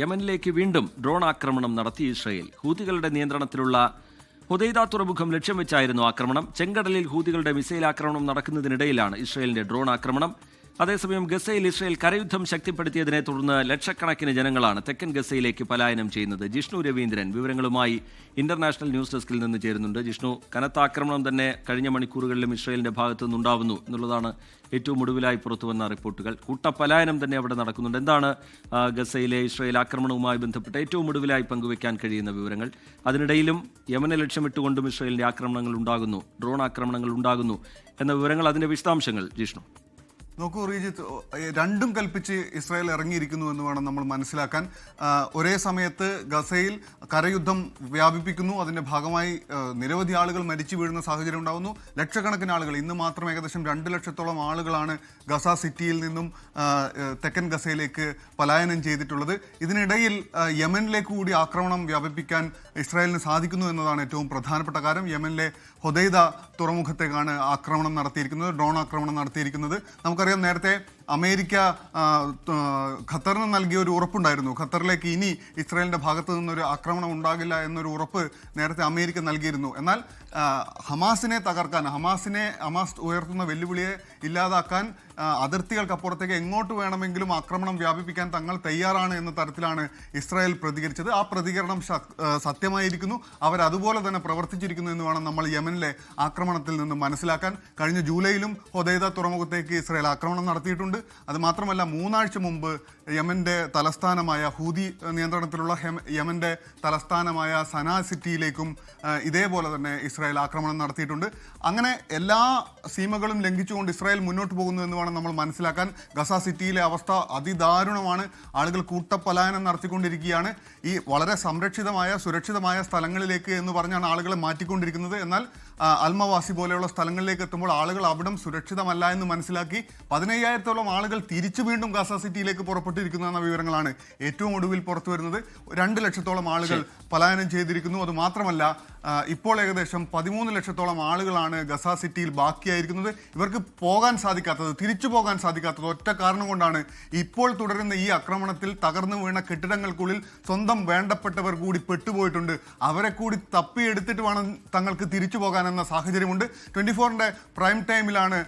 യമനിലേക്ക് വീണ്ടും ഡ്രോൺ ആക്രമണം നടത്തി ഇസ്രയേൽ. ഹൂതികളുടെ നിയന്ത്രണത്തിലുള്ള ഹുദൈദ തുറമുഖം ലക്ഷ്യം വെച്ചായിരുന്നു ആക്രമണം. ചെങ്കടലിൽ ഹൂതികളുടെ മിസൈൽ ആക്രമണം നടക്കുന്നതിനിടയിലാണ് ഇസ്രയേലിന്റെ ഡ്രോൺ ആക്രമണം. അതേസമയം ഗസയിൽ ഇസ്രയേൽ കരയുദ്ധം ശക്തിപ്പെടുത്തിയതിനെ തുടർന്ന് ലക്ഷക്കണക്കിന് ജനങ്ങളാണ് തെക്കൻ ഗസയിലേക്ക് പലായനം ചെയ്യുന്നത്. ജിഷ്ണു രവീന്ദ്രൻ വിവരങ്ങളുമായി ഇന്റർനാഷണൽ ന്യൂസ് ഡെസ്കിൽ നിന്ന് ചേരുന്നുണ്ട്. ജിഷ്ണു കനത്ത ആക്രമണം തന്നെ കഴിഞ്ഞ മണിക്കൂറുകളിലും ഇസ്രയേലിന്റെ ഭാഗത്തു നിന്നുണ്ടാവുന്നു എന്നുള്ളതാണ് ഏറ്റവും ഒടുവിലായി പുറത്തുവന്ന റിപ്പോർട്ടുകൾ. കൂട്ടപലായനം തന്നെ അവിടെ നടക്കുന്നുണ്ട്. എന്താണ് ഗസയിലെ ഇസ്രയേൽ ആക്രമണവുമായി ബന്ധപ്പെട്ട് ഏറ്റവും ഒടുവിലായി പങ്കുവയ്ക്കാൻ കഴിയുന്ന വിവരങ്ങൾ? അതിനിടയിലും യമനെ ലക്ഷ്യമിട്ടുകൊണ്ടും ഇസ്രയേലിന്റെ ആക്രമണങ്ങൾ ഉണ്ടാകുന്നു ഡ്രോൺ ആക്രമണങ്ങൾ ഉണ്ടാകുന്നു എന്ന വിവരങ്ങൾ അതിന്റെ വിശദാംശങ്ങൾ ജിഷ്ണു. നോക്കൂ റീജിത്ത് രണ്ടും കൽപ്പിച്ച് ഇസ്രായേൽ ഇറങ്ങിയിരിക്കുന്നു എന്ന് വേണം നമ്മൾ മനസ്സിലാക്കാൻ. ഒരേ സമയത്ത് ഗസയിൽ കരയുദ്ധം വ്യാപിപ്പിക്കുന്നു. അതിന്റെ ഭാഗമായി നിരവധി ആളുകൾ മരിച്ചു വീഴുന്ന സാഹചര്യം ഉണ്ടാകുന്നു ലക്ഷക്കണക്കിന് ആളുകൾ ഇന്ന് മാത്രം ഏകദേശം രണ്ട് ലക്ഷത്തോളം ആളുകളാണ് ഗസ സിറ്റിയിൽ നിന്നും തെക്കൻ ഗസയിലേക്ക് പലായനം ചെയ്തിട്ടുള്ളത്. ഇതിനിടയിൽ യമനിലേക്ക് കൂടി ആക്രമണം വ്യാപിപ്പിക്കാൻ ഇസ്രായേലിന് സാധിക്കുന്നു എന്നതാണ് ഏറ്റവും പ്രധാനപ്പെട്ട കാര്യം. യമനിലെ ഹൊദൈദ തുറമുഖത്തേക്കാണ് ആക്രമണം നടത്തിയിരിക്കുന്നത് ഡ്രോൺ ആക്രമണം നടത്തിയിരിക്കുന്നത്. നമുക്കറിയാം നേരത്തെ അമേരിക്ക ഖത്തറിന് നൽകിയ ഒരു ഉറപ്പുണ്ടായിരുന്നു. ഖത്തറിലേക്ക് ഇനി ഇസ്രായേലിന്റെ ഭാഗത്തു നിന്നൊരു ആക്രമണം ഉണ്ടാകില്ല എന്നൊരു ഉറപ്പ് നേരത്തെ അമേരിക്ക നൽകിയിരുന്നു. എന്നാൽ ഹമാസിനെ തകർക്കാൻ ഹമാസിനെ ഹമാസ് ഉയർത്തുന്ന വെല്ലുവിളിയെ ഇല്ലാതാക്കാൻ അതിർത്തികൾക്ക് അതിർത്തികൾക്കപ്പുറത്തേക്ക് എങ്ങോട്ട് വേണമെങ്കിലും ആക്രമണം വ്യാപിപ്പിക്കാൻ തങ്ങൾ തയ്യാറാണ് എന്ന തരത്തിലാണ് ഇസ്രായേൽ പ്രതികരിച്ചത്. ആ പ്രതികരണം സത്യമായിരിക്കുന്നു. അവർ അതുപോലെ തന്നെ പ്രവർത്തിച്ചിരിക്കുന്നു എന്ന് വേണം നമ്മൾ യമനിലെ ആക്രമണത്തിൽ നിന്ന് മനസ്സിലാക്കാൻ. കഴിഞ്ഞ ജൂലൈയിലും ഹൊദൈദ തുറമുഖത്തേക്ക് ഇസ്രായേൽ ആക്രമണം നടത്തിയിട്ടുണ്ട്. അത് മാത്രമല്ല മൂന്നാഴ്ച മുമ്പ് യമന്റെ തലസ്ഥാനമായ ഹൂതി നിയന്ത്രണത്തിലുള്ള യമന്റെ തലസ്ഥാനമായ സനാ സിറ്റിയിലേക്കും ഇതേപോലെ തന്നെ ഇസ്രായേൽ ആക്രമണം നടത്തിയിട്ടുണ്ട്. അങ്ങനെ എല്ലാ സീമകളും ലംഘിച്ചുകൊണ്ട് ഇസ്രായേൽ മുന്നോട്ട് പോകുന്നു എന്ന് വേണം നമ്മൾ മനസ്സിലാക്കാൻ. ഗസ സിറ്റിയിലെ അവസ്ഥ അതിദാരുണമാണ്. ആളുകൾ കൂട്ടപ്പലായനം നടത്തിക്കൊണ്ടിരിക്കുകയാണ്. ഈ വളരെ സംരക്ഷിതമായ സുരക്ഷിതമായ സ്ഥലങ്ങളിലേക്ക് എന്ന് പറഞ്ഞാണ് ആളുകളെ മാറ്റിക്കൊണ്ടിരിക്കുന്നത്. എന്നാൽ അൽമവാസി പോലെയുള്ള സ്ഥലങ്ങളിലേക്ക് എത്തുമ്പോൾ ആളുകൾ അവിടം സുരക്ഷിതമല്ല എന്ന് മനസ്സിലാക്കി പതിനയ്യായിരത്തോളം ആളുകൾ തിരിച്ചു വീണ്ടും ഗാസ സിറ്റിയിലേക്ക് പുറപ്പെട്ടിരിക്കുന്നു എന്ന വിവരങ്ങളാണ് ഏറ്റവും ഒടുവിൽ പുറത്തു വരുന്നത് രണ്ട് ലക്ഷത്തോളം ആളുകൾ പലായനം ചെയ്തിരിക്കുന്നു. അത് മാത്രമല്ല ഇപ്പോൾ ഏകദേശം പതിമൂന്ന് ലക്ഷത്തോളം ആളുകളാണ് ഗസ സിറ്റിയിൽ ബാക്കിയായിരിക്കുന്നത്. ഇവർക്ക് പോകാൻ സാധിക്കാത്തത് തിരിച്ചു പോകാൻ സാധിക്കാത്തത് ഒറ്റ കാരണം കൊണ്ടാണ് ഇപ്പോൾ തുടരുന്ന ഈ ആക്രമണത്തിൽ തകർന്നു വീണ കെട്ടിടങ്ങൾക്കുള്ളിൽ സ്വന്തം വേണ്ടപ്പെട്ടവർ കൂടി പെട്ടുപോയിട്ടുണ്ട്. അവരെ കൂടി തപ്പിയെടുത്തിട്ട് വേണം തങ്ങൾക്ക് തിരിച്ചു പോകാനെന്ന സാഹചര്യമുണ്ട്. ട്വന്റി ഫോറിന്റെ പ്രൈം ടൈമിലാണ്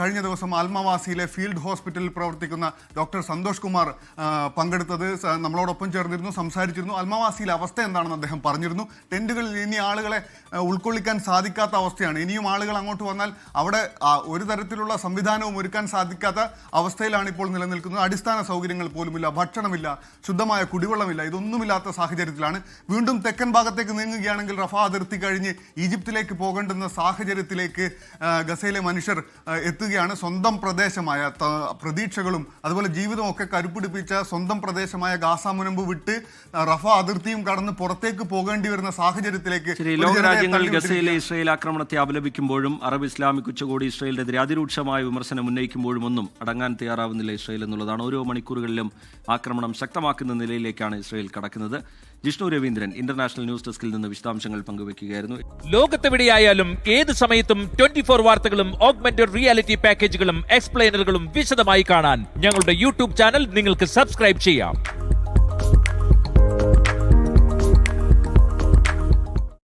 കഴിഞ്ഞ ദിവസം അൽമവാസിയിലെ ഫീൽഡ് ഹോസ്പിറ്റലിൽ പ്രവർത്തിക്കുന്ന ഡോക്ടർ സന്തോഷ് കുമാർ പങ്കെടുത്തത്. നമ്മളോടൊപ്പം ചേർന്നിരുന്നു സംസാരിച്ചിരുന്നു. അൽമവാസിയിലെ അവസ്ഥ എന്താണെന്ന് അദ്ദേഹം പറഞ്ഞിരുന്നു. ടെന്റുകളിൽ ഇനി ആളുകളെ ഉൾക്കൊള്ളിക്കാൻ സാധിക്കാത്ത അവസ്ഥയാണ്. ഇനിയും ആളുകൾ അങ്ങോട്ട് വന്നാൽ അവിടെ ഒരു തരത്തിലുള്ള സംവിധാനവും ഒരുക്കാൻ സാധിക്കാത്ത അവസ്ഥയിലാണ് ഇപ്പോൾ നിലനിൽക്കുന്നത്. അടിസ്ഥാന സൗകര്യങ്ങൾ പോലുമില്ല ഭക്ഷണമില്ല ശുദ്ധമായ കുടിവെള്ളമില്ല ഇതൊന്നുമില്ലാത്ത സാഹചര്യത്തിലാണ്. വീണ്ടും തെക്കൻ ഭാഗത്തേക്ക് നീങ്ങുകയാണെങ്കിൽ റഫ അതിർത്തി കഴിഞ്ഞ് ഈജിപ്തിലേക്ക് പോകേണ്ടുന്ന സാഹചര്യത്തിലേക്ക് ഗസയിലെ മനുഷ്യർ എത്തുകയാണ്. സ്വന്തം പ്രദേശമായ പ്രതീക്ഷകളും അതുപോലെ ജീവിതവും ഒക്കെ കരുപ്പിടിപ്പിച്ച സ്വന്തം പ്രദേശമായ ഗാസാമുനമ്പ് വിട്ട് റഫ അതിർത്തിയും കടന്ന് പുറത്തേക്ക് പോകേണ്ടി വരുന്ന സാഹചര്യത്തിലേക്ക് ശരി ലോകരാജ്യങ്ങൾ ഗസയിലെ ഇസ്രയേൽ ആക്രമണത്തെ അപലപിക്കുമ്പോഴും അറബ് ഇസ്ലാമിക് ഉച്ചകോടി ഇസ്രയേലിനെതിരെ അതിരൂക്ഷമായ വിമർശനം ഉന്നയിക്കുമ്പോഴും ഒന്നും അടങ്ങാൻ തയ്യാറാവുന്നില്ല ഇസ്രയേൽ എന്നുള്ളതാണ് ഓരോ മണിക്കൂറുകളിലും ആക്രമണം ശക്തമാക്കുന്ന നിലയിലേക്കാണ് ഇസ്രയേൽ കടക്കുന്നത്. ജിഷ്ണു രവീന്ദ്രൻ ഇന്റർനാഷണൽ ന്യൂസ് ഡെസ്കിൽ നിന്ന് വിശദാംശങ്ങൾ പങ്കുവയ്ക്കുകയായിരുന്നു. ലോകത്തെവിടെയായാലും ഏത് സമയത്തും ട്വന്റി ഫോർ വാർത്തകളും ഓഗ്മെന്റഡ് റിയാലിറ്റി പാക്കേജുകളും എക്സ്പ്ലെയിനറുകളും വിശദമായി കാണാൻ ഞങ്ങളുടെ യൂട്യൂബ് ചാനൽ നിങ്ങൾക്ക് സബ്സ്ക്രൈബ് ചെയ്യാം.